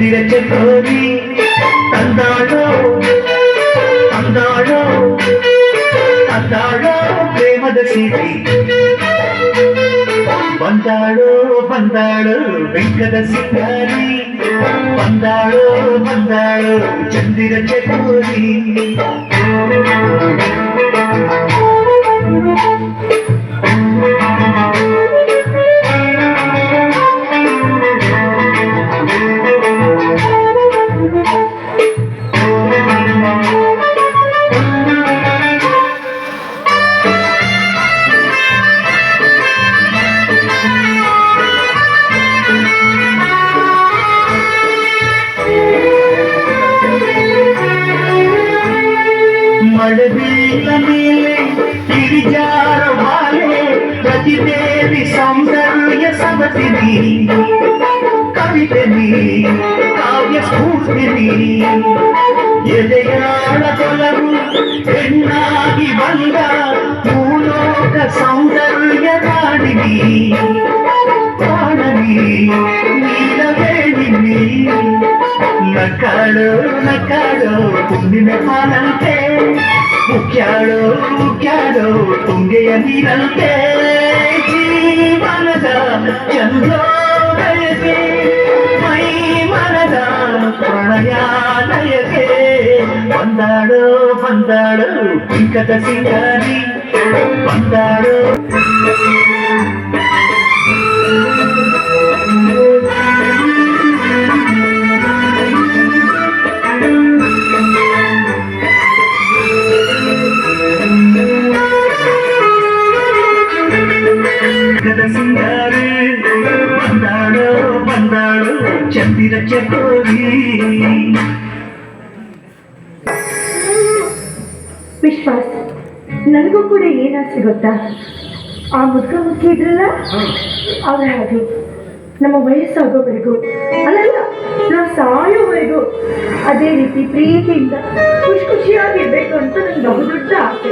ತಿರಚಕೋರಿ ತಂದಾಳೋ ತಂದಾಳೋ ತಂದಾಳೋ ಪ್ರೇಮದ ಸೀಟಿ ಬಂದಾಳೋ ಬಂದಾಳು ಬೆಂಕದ ಸಿಂಗಾರಿ ಬಂದಾಳೋ ಬಂದಾಳು ಚಂದಿರ ಚಕೋರಿ మడవీల ಮೇಲೆ గిరిజార వాలే ప్రతిదేవి సౌందర్య సమతిది కవితది కావ్య స్ఫూర్తిది ఎదయాడ కొలవు పెన్నాగి వంద భూలోక సౌందర్య నాడిది కాణది ನಕ್ಕಾಳು ನಕ್ಕಾಳು ತುಂಬಿನ ಹಾಲಂತೆ ಮುಖ್ಯಾಳು ಮುಖ್ಯಾಳು ತುಂಗೆಯ ನೀರಂತೆ ಜೀವನದ ಚಂದ್ರೋದಯಕ್ಕೆ ಮೈ ಮನದ ಪ್ರಣಯಾಲಯಕ್ಕೆ ಬಂದಾಳು ಬಂದಾಳು ಪಿಂಕದ ಸಿಂಗಾರಿ ಬಂದಾಳು ವಿಶ್ವಾಸ್, ನನಗೂ ಕೂಡ ಏನಾಸೆ ಗೊತ್ತಾ? ಆ ಮುದ್ಕ ಮುಖ್ಯ ಇದ್ರಲ್ಲ? ಅವ್ರ ಹಾಗೆ ನಮ್ಮ ವಯಸ್ಸಾಗೋವರೆಗೂ ಅಲ್ಲ ನಾವು ಸಾಯೋವರೆಗೂ ಅದೇ ರೀತಿ ಪ್ರೀತಿಯಿಂದ ಖುಷಿ ಖುಷಿಯಾಗಿರ್ಬೇಕು ಅಂತ ನನಗೆ ಬಹುದೊಡ್ಡ ಆಸೆ.